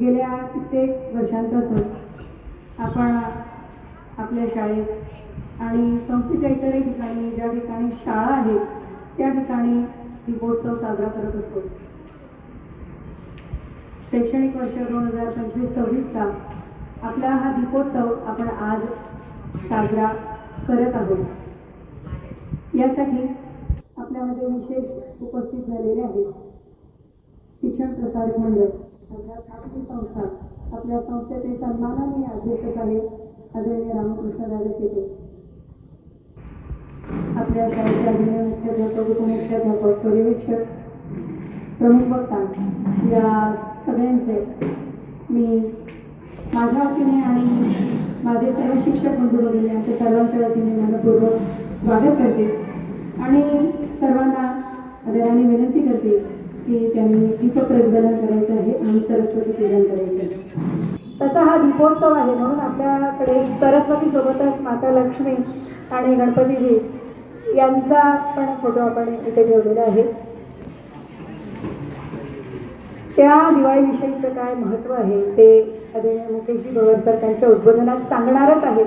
गेल्या कित्येक वर्षांपासून आपण आपल्या शाळेत आणि संस्थेच्या इतरही ठिकाणी ज्या ठिकाणी शाळा आहेत त्या ठिकाणी दीपोत्सव साजरा करत असतो. शैक्षणिक वर्ष दोन हजार पंचवीस सव्वीसचा आपला हा दीपोत्सव आपण आज साजरा करत आहोत. यासाठी आपल्यामध्ये विशेष उपस्थित झालेले आहेत शिक्षण प्रसारक मंडळ. अर्थात खासगी संस्था आपल्या संस्थेचे सन्मानाने अध्यक्ष आहेत आदरणीय रामकृष्णदादा शेटे. आपल्या शाळेचे आदरणीय मुख्याध्यापक उपमुख्याध्यापक पर्यवेक्षक प्रमुख वक्ता या सगळ्यांचे मी माझ्या वतीने आणि माझे सर्व शिक्षक बंधू भगिनी यांच्या सर्वांच्या वतीने मनपूर्वक स्वागत करते आणि सर्वांना आदराने विनंती करते की त्यांनी दीपप्रज्वलन करायचं आहे आणि सरस्वती पूजन करायचं आहे. तसा हा दीपोत्सव आहे म्हणून आपल्याकडे सरस्वती सोबतच माता लक्ष्मी आणि गणपतीजी यांचा पण फोटो आपण इथे ठेवलेला आहे. त्या दिवाळीविषयीचं काय महत्त्व आहे ते अरे मुकेशजी भवरकर त्यांच्या उद्बोधनात सांगणारच आहेत.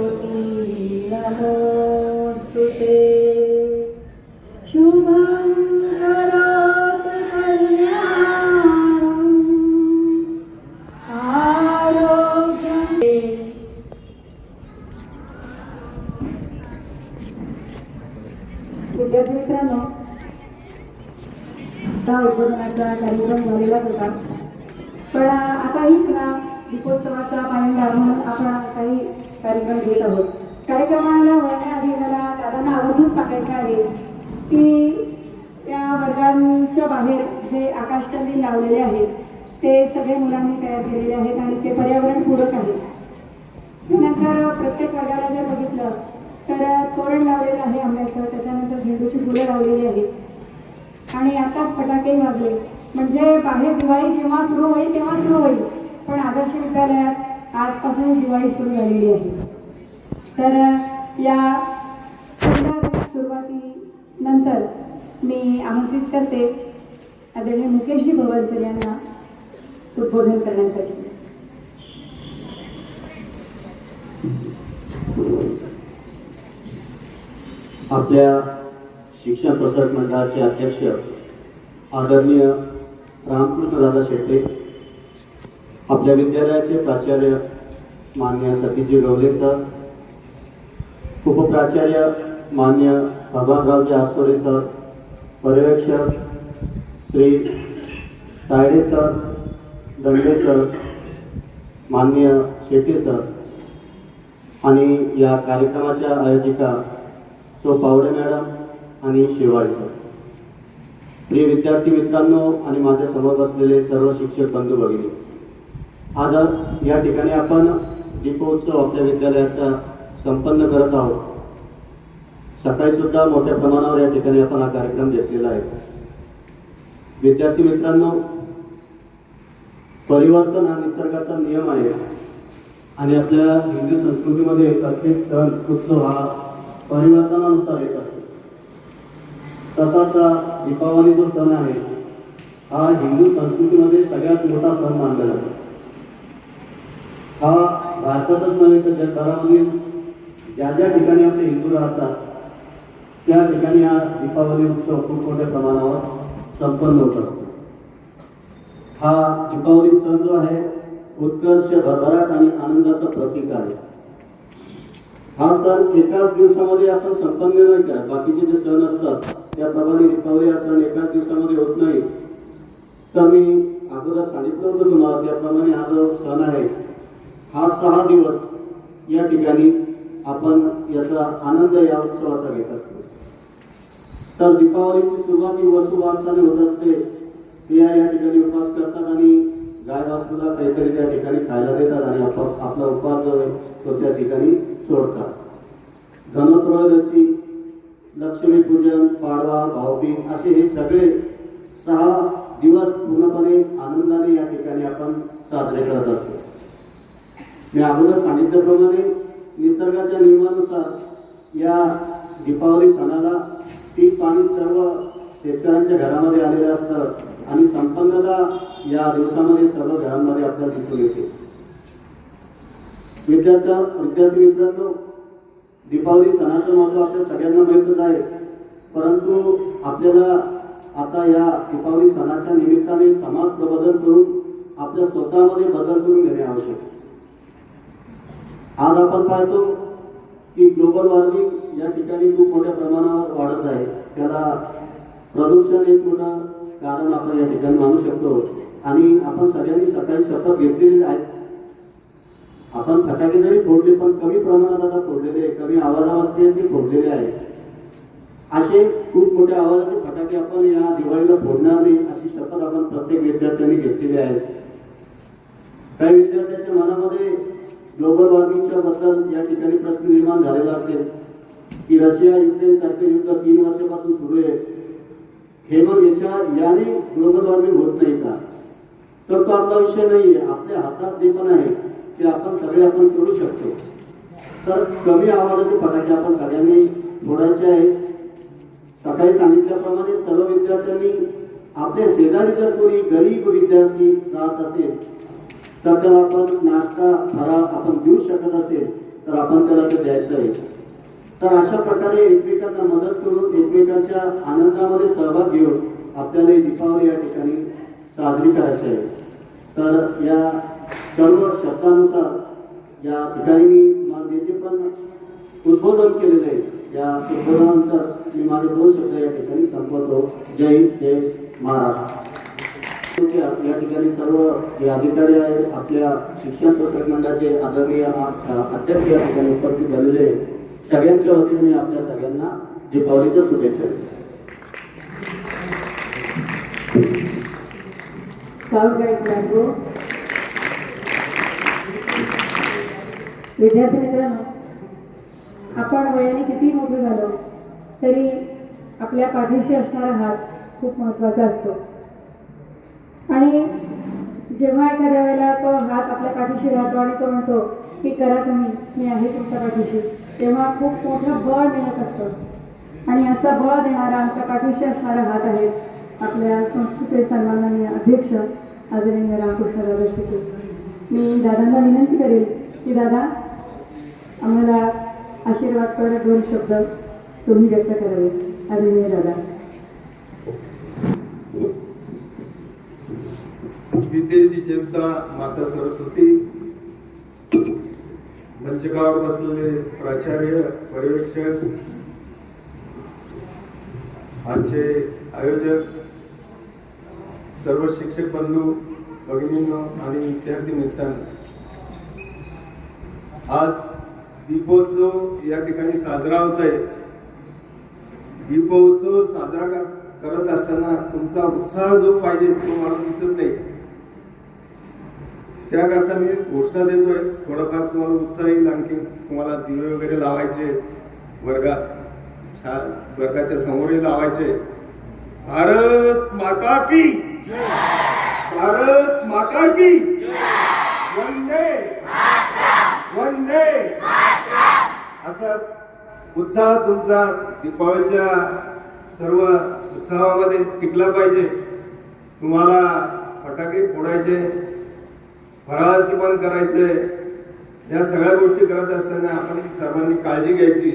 आता उद्बोधनाचा कार्यक्रम झालेलाच होता. पण आताही पुन्हा दीपोत्सवाचा पायंडा म्हणून आपण काही कार्यक्रम घेत आहोत. कार्यक्रमाला वळण्याआधी मला दादांना आवर्जून सांगायचं आहे की त्या वर्गांच्या बाहेर जे आकाशकंदील लावलेले आहेत ते सगळे मुलांनी तयार केलेले आहेत आणि ते पर्यावरणपूरक आहेत. त्यानंतर प्रत्येक वर्गाला जर बघितलं तर तोरण लावलेलं आहे आंब्याचं त्याच्यानंतर झेंडूची फुलं लावलेली आहेत. आणि आताच फटाके वाजले. म्हणजे बाहेर दिवाळी जेव्हा सुरू होईल तेव्हा सुरू होईल. पण आदर्श विद्यालयात आजपासून दिवाळी सुरू झालेली आहे. तर या सुंदर सुरुवातीनंतर मी आमंत्रित करते आदरणीय मुकेशजी भवरकर यांना उद्बोधन करण्यासाठी. आपल्या शिक्षण प्रसारक मंडळाचे अध्यक्ष आदरणीय रामकृष्णदादा शेट्टे आपल्या विद्यालयाचे प्राचार्य मान्य सतीजी गवले सर उपप्राचार्य मान्य भगवानरावजी आसोडे सर पर्यवेक्षक श्री तायडे सर दंडे सर मान्य शेट्टे सर आणि या कार्यक्रमाच्या आयोजिका सो पावडे मॅडम आणि शेवाळे सर. प्रिय विद्यार्थी मित्रांनो आणि माझ्यासमोर बसलेले सर्व शिक्षक बंधू भगिनी आज या ठिकाणी आपण दीपोत्सव आपल्या विद्यालयाचा संपन्न करत आहोत. सकाळी सुद्धा मोठ्या प्रमाणावर या ठिकाणी आपण हा कार्यक्रम घेतलेला आहे. विद्यार्थी मित्रांनो परिवर्तन हा निसर्गाचा नियम आहे आणि आपल्या हिंदू संस्कृतीमध्ये प्रत्येक सण उत्सव हा परिवर्तनानुसार येत असतो. तसाच दीपावली जो सण आहे हा हिंदू संस्कृतीमध्ये सगळ्यात मोठा सण मानला जातो. हा भारतातच नव्हे तर जगभरामधील ज्या ज्या ठिकाणी आपले हिंदू राहतात त्या ठिकाणी हा दीपावली उत्सव खूप मोठ्या प्रमाणावर संपन्न होत असतो. हा दीपावली सण जो आहे उत्कर्ष भरभराट आणि आनंदाचं प्रतीक आहे. हा सण एकाच दिवसामध्ये आपण संपन्न नाही करत बाकीचे जे सण असतात त्याप्रमाणे दीपावली हा सण एकाच दिवसामध्ये होत नाही. तर मी अगोदर सांगितलं होतं तुम्हाला त्याप्रमाणे हा जो सण आहे हा सहा दिवस या ठिकाणी आपण याचा आनंद या उत्सवाचा घेत असतो. तर दीपावलीची सुरुवात ही वसुबारसाने होत असते. स्त्रिया या ठिकाणी उपवास करतात आणि गाय वासूला काहीतरी त्या ठिकाणी खायला देतात आणि आप आपला उपवास जो आहे तो त्या ठिकाणी सोडतात. धनत्रयोदशी लक्ष्मीपूजन पाडवा भाऊबीज असे हे सगळे सहा दिवस पूर्णपणे आनंदाने या ठिकाणी आपण साजरे करत असतो. मी अगोदर सांगितल्याप्रमाणे निसर्गाच्या नियमानुसार या दीपावली सणाला पीक पाणी सर्व शेतकऱ्यांच्या घरामध्ये आलेलं असतं आणि संपन्नता या दिवसामध्ये सर्व घरांमध्ये आपल्याला दिसून येते. विद्यार्थ्या विद्यार्थी मित्रांनो दीपावली सणाचं महत्त्व आपल्या सगळ्यांना माहीतच आहे. परंतु आपल्याला आता या दीपावली सणाच्या निमित्ताने समाज प्रबोधन करून आपल्या स्वतःमध्ये बदल करून घेणे आवश्यक आहे. आज आपण पाहतो की ग्लोबल वॉर्मिंग या ठिकाणी खूप मोठ्या प्रमाणावर वाढत आहे. त्याला प्रदूषण एक मोठं कारण आपण या ठिकाणी मानू शकतो. आणि आपण सगळ्यांनी सकाळी शपथ घेतलेली आहेच. आपण फटाके जरी फोडले पण कमी प्रमाणात आता फोडलेले आहे. कमी आवाजामध्ये ते फोडलेले आहे. असे खूप मोठ्या आवाजाचे फटाके आपण या दिवाळीला फोडणार नाही अशी शपथ आपण प्रत्येक विद्यार्थ्यांनी घेतलेली आहे. काही विद्यार्थ्यांच्या मनामध्ये ग्लोबल वॉर्मिंगच्या बद्दल या ठिकाणी प्रश्न निर्माण झालेला असेल की रशिया युक्रेन सारखे युद्ध तीन वर्षापासून सुरू आहे. हे मग याच्या याने ग्लोबल वॉर्मिंग होत नाही का? तर तो आपला विषय नाही आहे आपल्या हातात जे पण आहे ते आपण सगळे आपण करू शकतो. तर कमी आवाजाचे फटाके आपण सगळ्यांनी फोडायचे आहे सकाळी सांगितल्याप्रमाणे सर्व विद्यार्थ्यांनी आपल्या शेजारी जर कोणी गरीब विद्यार्थी राहत असेल तर त्याला आपण नाश्ता फराळ आपण देऊ शकत असेल तर आपण त्याला ते द्यायचं आहे. तर अशा प्रकारे एकमेकांना मदत करून एकमेकांच्या आनंदामध्ये सहभाग घेऊन आपल्याला दीपावली या ठिकाणी साजरी करायची आहे. तर या सर्व शब्दानुसार या ठिकाणी मी माझे पण उद्बोधन केलेले आहे या उद्बोधनानंतर मी माझे दोन शब्द या ठिकाणी संपवतो. जय हिंद जय महाराष्ट्र. या ठिकाणी सर्व जे अधिकारी आहेत आपल्या शिक्षण प्रसारक मंडळाचे आदरणीय अध्यक्ष या ठिकाणी उपस्थित झालेले सगळ्यांच्या वतीने मी आपल्या सगळ्यांना दीपावलीच्या शुभेच्छा देतो. विद्यार्थी मित्रांनो आपण वयाने किती मोठे झालो तरी आपल्या पाठीशी असणारा हात खूप महत्त्वाचा असतो. आणि जेव्हा एखाद्या वेळेला तो हात आपल्या पाठीशी राहतो आणि तो म्हणतो की करा तुम्ही मी आहे तुमच्या पाठीशी. तेव्हा खूप मोठं बळ मिळत असतं. आणि असा बळ देणारा आमच्या पाठीशी असणारा हात आहे आपल्या संस्कृती सन्माननीय अध्यक्ष आदरणीय रामकृष्ण दादा शिके मी दादांना विनंती करेल की दादा आम्हाला आशीर्वाद कर दोन शब्द तुम्ही व्यक्त करावे. अभिनय दादा. विद्येची देवता माता सरस्वती मंचकावर बसलेले प्राचार्य पर्यवेक्षक आमचे आयोजक सर्व शिक्षक बंधू भगिनींनो आणि विद्यार्थी मित्रांनो आज दीपोत्सव या ठिकाणी साजरा होत आहे दीपोत्सव साजरा करत असताना तुमचा उत्साह जो पाहिजे तो मला दिसत नाही. त्याकरता मी घोषणा देतोय थोडंफार तुम्हाला उत्साह येईल आणखी तुम्हाला दिवे वगैरे लावायचे वर्गात शा वर्गाच्या समोरही लावायचे भारत माता की भारत माता की वंदे वंदे असाच उत्साह तुमचा दीपावलीच्या सर्व उत्साहामध्ये टिकला पाहिजे. तुम्हाला फटाके फोडायचे फराळाचं पण करायचे. या सगळ्या गोष्टी करत असताना आपण सर्वांनी काळजी घ्यायची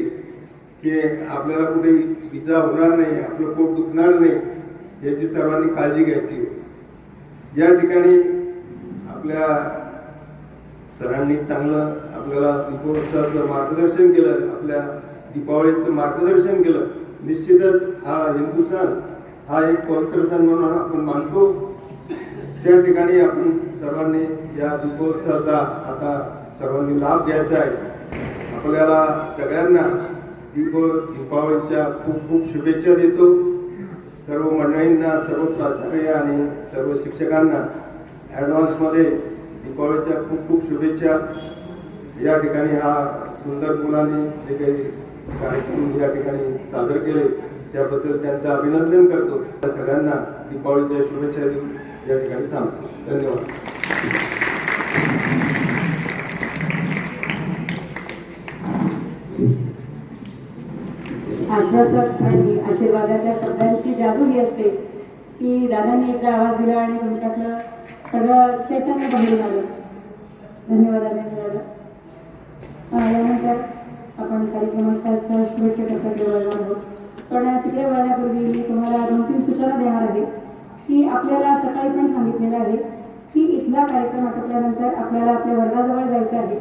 की आपल्याला कुठे इजा होणार नाही आपलं पोट दुखणार नाही याची सर्वांनी काळजी घ्यायची. या ठिकाणी आपल्या सरांनी चांगलं आपल्याला दीपोत्सवाचं मार्गदर्शन केलं आपल्या दीपावलीचं मार्गदर्शन केलं निश्चितच हा हिंदू सण हा एक पवित्र सण म्हणून आपण मानतो. त्या ठिकाणी आपण सर्वांनी या दीपोत्सवाचा आता सर्वांनी लाभ घ्यायचा आहे. आपल्याला सगळ्यांना दीप दीपावलीच्या खूप खूप शुभेच्छा देतो. सर्व मंडळींना सर्व प्राचार्य आणि सर्व शिक्षकांना ॲडव्हान्समध्ये दीपावलीच्या खूप खूप शुभेच्छा. या ठिकाणी हा सुंदर मुलांनी जे काही कार्यक्रम या ठिकाणी सादर केले त्याबद्दल त्यांचं अभिनंदन करतो. त्या सगळ्यांना दीपावलीच्या शुभेच्छा देऊन या ठिकाणी थांबतो. धन्यवाद. आश्वासक आणि आशीर्वादाच्या शब्दांची जादू ही असते की दादांनी एकदा आवाज दिला आणि तुमच्यातलं सगळं चैतन्य बाहेर आलं. धन्यवाद दादा. अं, यानंतर आपण कार्यक्रमाच्या आजच्या शुभेच्छेकरता वळणार आहोत. पण तिकडे वळण्यापूर्वी मी तुम्हाला दोन तीन सूचना देणार आहे. की आपल्याला सकाळी पण सांगितलेलं आहे की इथला कार्यक्रम आटोपल्यानंतर आपल्याला आपल्या वर्गाजवळ जायचं आहे.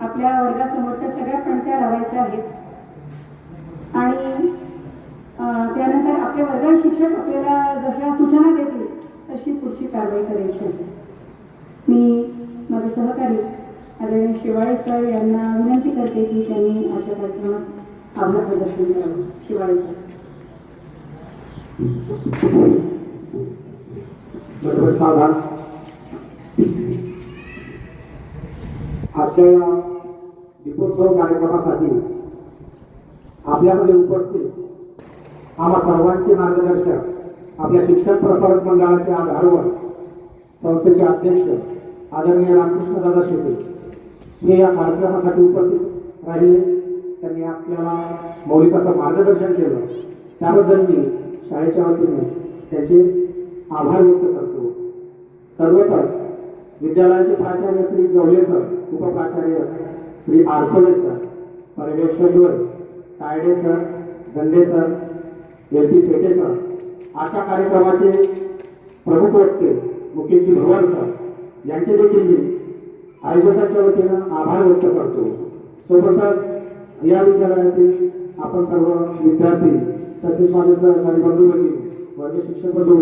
आपल्या वर्गासमोरच्या सगळ्या पणत्या लावायच्या आहेत. आणि त्यानंतर आपले वर्ग शिक्षक आपल्याला जशा सूचना देतील तशी पुढची कारवाई करायची आहे. मी माझे सहकारी आदरणीय शिवाळे सर यांना विनंती करते की त्यांनी अशा कार्यक्रमात आभार प्रदर्शन करावं. शिवाळे सर. बरोबर साधारण आजच्या या दीपोत्सव कार्यक्रमासाठी आपल्यामध्ये उपस्थित आम्हा सर्वांचे मार्गदर्शक आपल्या शिक्षण प्रसारक मंडळाचे आधारवर संस्थेचे अध्यक्ष आदरणीय रामकृष्णदादा शेटे. हे या कार्यक्रमासाठी उपस्थित राहिले त्यांनी आपल्याला मौलिक असं मार्गदर्शन केलं. त्याबद्दल मी शाळेच्या वतीने त्याचे आभार व्यक्त करतो. सर्वतच विद्यालयाचे प्राचार्य श्री गवले sir उपप्राचार्य Shri Arsole sir Parmeshwar Tayde sir Gande sir L P Shete sir आजच्या कार्यक्रमाचे प्रमुख वक्ते मुकेशजी भवन सर यांचे देखील मी आयोजकाच्या वतीनं आभार व्यक्त करतो. सोबतच या विद्यालयातील आपण सर्व विद्यार्थी तसेच माझे सहकारी बंधू वर्ग शिक्षक बंधू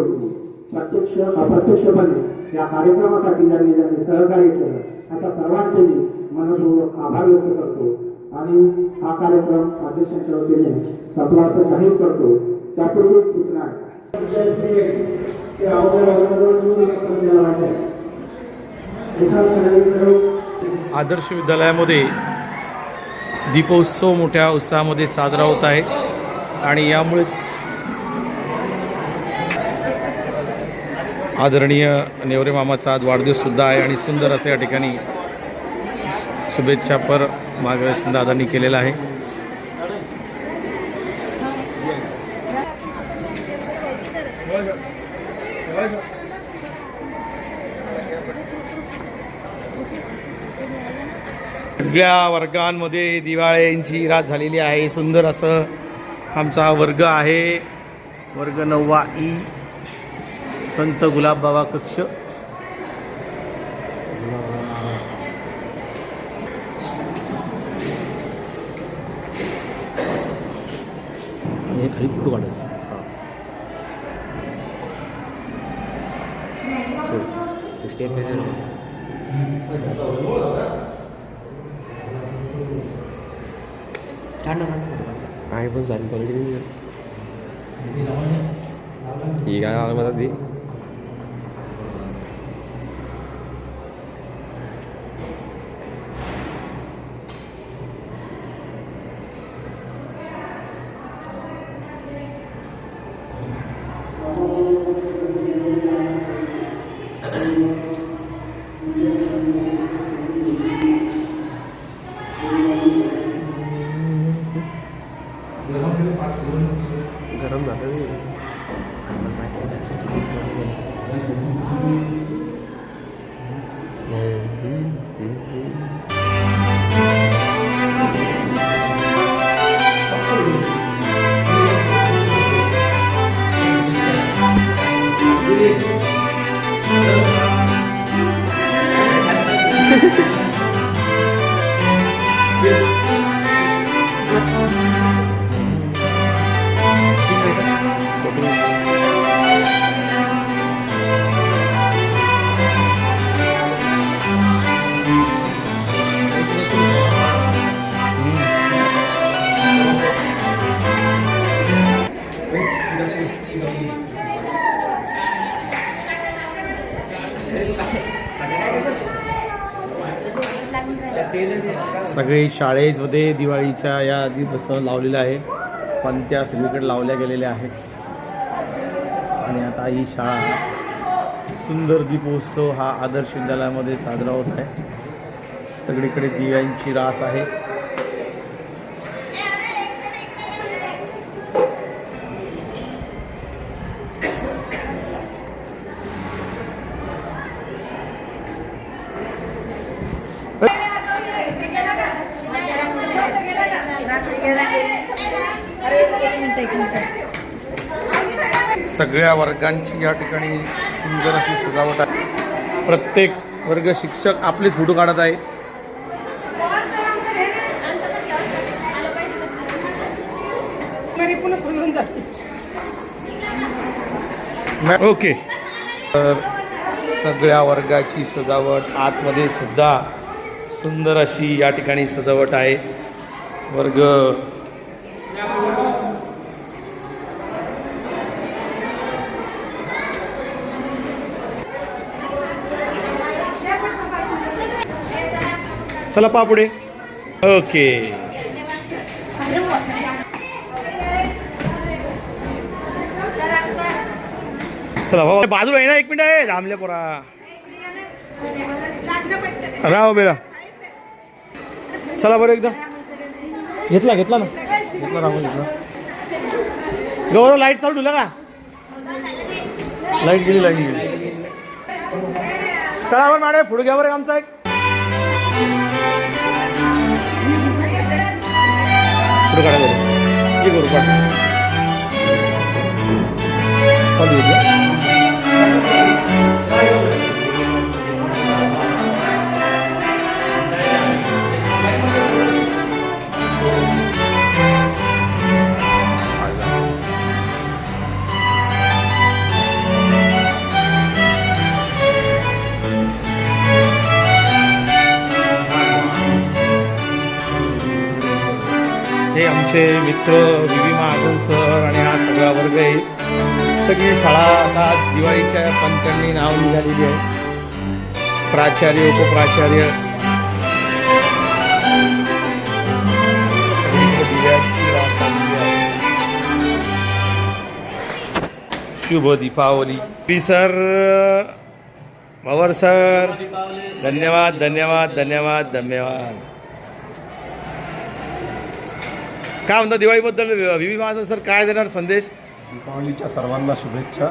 प्रत्यक्ष अप्रत्यक्षपणे या कार्यक्रमासाठी ज्यांनी ज्यांनी सहकार्य केलं अशा सर्वांचे मी मनपूर्वक आभार व्यक्त करतो. आणि हा कार्यक्रम अध्यक्षांच्या वतीने संपला असं जाहीर करतो. त्यापूर्वी सूचना आहे. आदर्श विद्यालयामध्ये दीपोत्सव मोठ्या उत्साहामध्ये साजरा होत आहे आणि यामुळेच आदरणीय नेवरे मामाचा आज वाढदिवससुद्धा आहे आणि सुंदर असं या ठिकाणी शुभेच्छापर मार्गदर्शन दादांनी केलेलं आहे. सगळ्या वर्गांमध्ये दिवाळ्यांची रात झालेली आहे. सुंदर असं आमचा हा वर्ग आहे. वर्ग नववा ई. संत गुलाबबाबा कक्ष. आणि हे खाली फोटो काढायचा. आहे पण चालू क्वालिटी ही काय सगळे शाळेमध्ये दिवाळीच्या या दिवस लावलेलं आहे. पण त्या सगळीकडे लावल्या गेलेल्या आहेत. आणि आता ही शाळा सुंदर दीपोत्सव हा आदर्श विद्यालयामध्ये साजरा होत आहे. सगळीकडे दिव्यांची रास आहे. सगळ्या वर्गांची या ठिकाणी सुंदर अशी सजावट आहे. प्रत्येक वर्ग शिक्षक आपलेच फोटो काढत आहे. ओके. तर सगळ्या वर्गाची सजावट आतमध्ये सुद्धा सुंदर अशी या ठिकाणी सजावट आहे. वर्ग चला पा पुढे. ओके. चला भाऊ बाजू आहे ना एक मिनिट. आहे थांबले पोरा. राव बेरा चला बरं एकदा. घेतला घेतला ना. घेतला राहून घेतला. गौरव लाइट चालू ठेवलं का? लाइट गेली लाइट गेली. चला बरं मॅडम पुढे घ्या बरं आमचा एक. पुढे काढा बरं हे करू आमचे मित्र व्ही महाजन सर आणि हा सगळा वर्ग आहे. सगळी शाळा आता आज दिवाळीच्या पंचांनी नाव निघालेली आहे. प्राचार्य उपप्राचार्य. शुभ Deepavali. P sir Pawar sir धन्यवाद धन्यवाद धन्यवाद धन्यवाद. काय म्हणता दिवाळीबद्दल विवी महाजन सर काय देणार संदेश? दीपावलीच्या सर्वांना शुभेच्छा.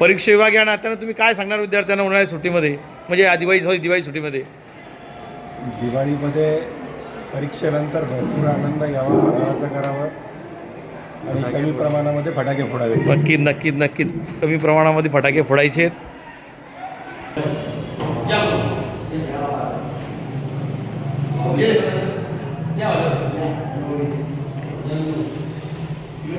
परीक्षा विभाग या नात्यानं तुम्ही काय सांगणार विद्यार्थ्यांना उन्हाळ्या सुट्टीमध्ये? म्हणजे या दिवाळी सॉरी दिवाळी सुट्टीमध्ये. दिवाळीमध्ये परीक्षेनंतर भरपूर आनंद घ्यावा फराळाचं करावा. आणि कमी प्रमाणामध्ये फटाके फोडावे. नक्की नक्की नक्कीच. कमी प्रमाणामध्ये फटाके फोडायचे Yeah, yeah.